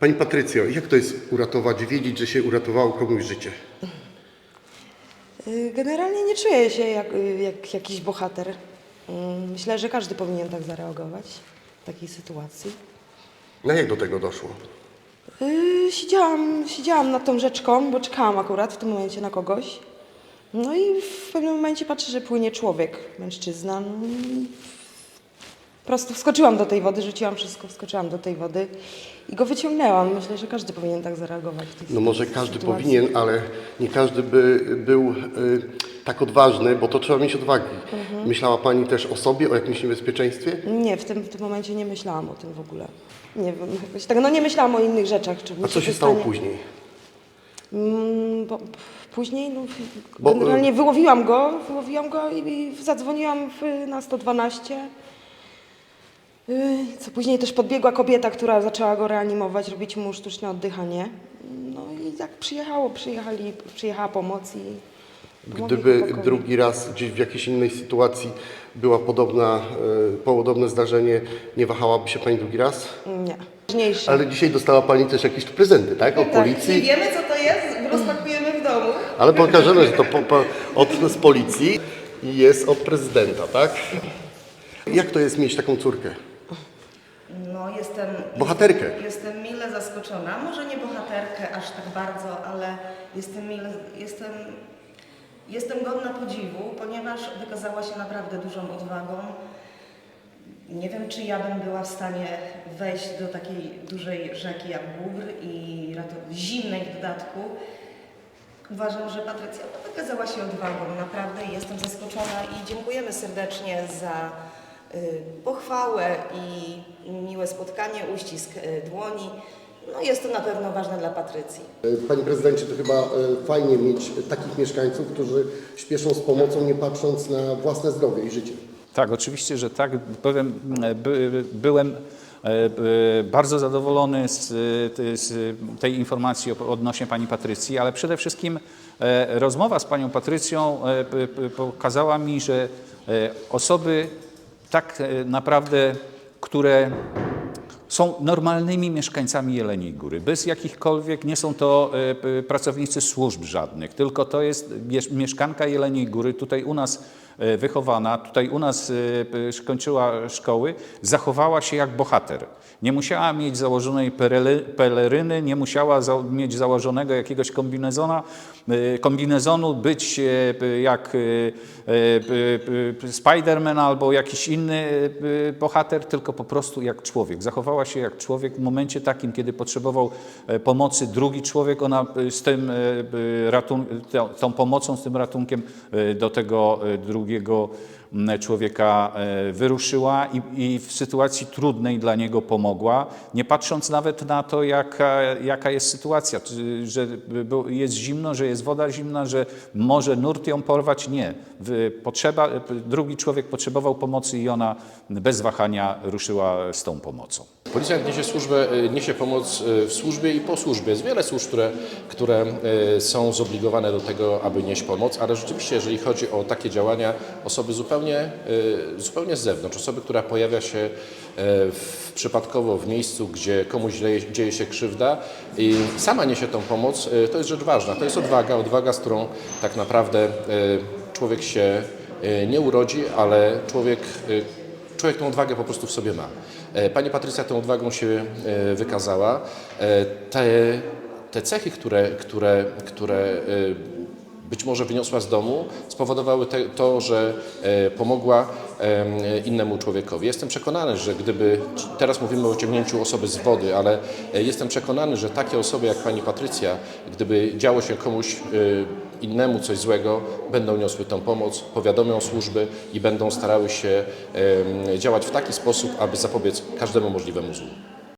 Pani Patrycjo, jak to jest uratować, wiedzieć, że się uratowało komuś życie? Y, Generalnie nie czuję się jak, y, jak jakiś bohater. Mm, Myślę, że każdy powinien tak zareagować w takiej sytuacji. No jak do tego doszło? Yy, siedziałam, siedziałam nad tą rzeczką, bo czekałam akurat w tym momencie na kogoś. No i w pewnym momencie patrzę, że płynie człowiek, mężczyzna. No i po prostu wskoczyłam do tej wody, rzuciłam wszystko, wskoczyłam do tej wody i go wyciągnęłam. Myślę, że każdy powinien tak zareagować. W tej No może każdy sytuacji. powinien, ale nie każdy by był y, tak odważny, bo to trzeba mieć odwagi. Mhm. Myślała Pani też o sobie, o jakimś niebezpieczeństwie? Nie, w tym, w tym momencie nie myślałam o tym w ogóle. Nie wiem, jakoś tak, no nie myślałam o innych rzeczach. Czy A co się stało później? Mm, bo, później no, Bo, generalnie wyłowiłam go, wyłowiłam go i, i zadzwoniłam w, na 112. Co później też podbiegła kobieta, która zaczęła go reanimować, robić mu sztuczne oddychanie. No i tak przyjechało, przyjechali, przyjechała pomoc i Gdyby drugi raz gdzieś w jakiejś innej sytuacji była podobna, y, podobne zdarzenie, nie wahałaby się Pani drugi raz? Nie. Ważniejsze. Ale dzisiaj dostała Pani też jakieś tu prezenty, tak? Od Tak, Nie policji. wiemy co to jest, rozpakujemy w domu. Ale pokażemy, że to po, po, od, z policji i jest od prezydenta, tak? Jak to jest mieć taką córkę? Jestem... Bohaterkę. Jestem mile zaskoczona. Może nie bohaterkę aż tak bardzo, ale jestem mile... Jestem, jestem godna podziwu, ponieważ wykazała się naprawdę dużą odwagą. Nie wiem, czy ja bym była w stanie wejść do takiej dużej rzeki jak Bóbr i zimnej w dodatku. Uważam, że Patrycja wykazała się odwagą, naprawdę jestem zaskoczona i dziękujemy serdecznie za pochwałę i miłe spotkanie, uścisk y, dłoni. No jest to na pewno ważne dla Patrycji. Panie prezydencie, to chyba e, fajnie mieć takich mieszkańców, którzy śpieszą z pomocą, nie patrząc na własne zdrowie i życie. Tak, oczywiście, że tak. Byłem, by, byłem e, e, bardzo zadowolony z, e, z tej informacji odnośnie pani Patrycji, ale przede wszystkim e, rozmowa z panią Patrycją e, pokazała mi, że e, osoby tak e, naprawdę, które są normalnymi mieszkańcami Jeleniej Góry, bez jakichkolwiek, nie są to e, pracownicy służb żadnych, tylko to jest miesz- mieszkanka Jeleniej Góry, tutaj u nas wychowana, tutaj u nas e, p- skończyła szkoły, zachowała się jak bohater. Nie musiała mieć założonej peleryny, nie musiała mieć założonego jakiegoś kombinezona, e, kombinezonu, być e, jak e, e, Spiderman albo jakiś inny e, bohater, tylko po prostu jak człowiek. Zachowała się jak człowiek w momencie takim, kiedy potrzebował e, pomocy drugi człowiek, ona e, z tym e, e, ratun- tą- pomocą, z tym ratunkiem e, do tego e, drugiego człowieka e, wyruszyła i, i w sytuacji trudnej dla niego pomogła, nie patrząc nawet na to, jaka, jaka jest sytuacja, że jest zimno, że jest woda zimna, że może nurt ją porwać. Nie. Potrzeba, drugi człowiek potrzebował pomocy i ona bez wahania ruszyła z tą pomocą. Policjant niesie służbę, y, niesie pomoc y, w służbie i po służbie. Jest wiele służb, które, które są zobligowane do tego, aby nieść pomoc, ale rzeczywiście, jeżeli chodzi o takie działania, osoby zupełnie, y, zupełnie z zewnątrz, osoby, która pojawia się y, w, przypadkowo w miejscu, gdzie komuś dzieje, się krzywda i sama niesie tą pomoc, y, to jest rzecz ważna. To jest odwaga, odwaga, z którą tak naprawdę y, człowiek się nie urodzi, ale człowiek Człowiek tą odwagę po prostu w sobie ma. E, Pani Patrycja tą odwagą się e, wykazała. E, Te, te cechy, które, które, które e, być może wyniosła z domu, spowodowały te, to, że e, pomogła em, innemu człowiekowi. Jestem przekonany, że gdyby, teraz mówimy o wyciągnięciu osoby z wody, ale e, jestem przekonany, że takie osoby jak pani Patrycja, gdyby działo się komuś e, innemu coś złego, będą niosły tą pomoc, powiadomią służby i będą starały się em, działać w taki sposób, aby zapobiec każdemu możliwemu złu.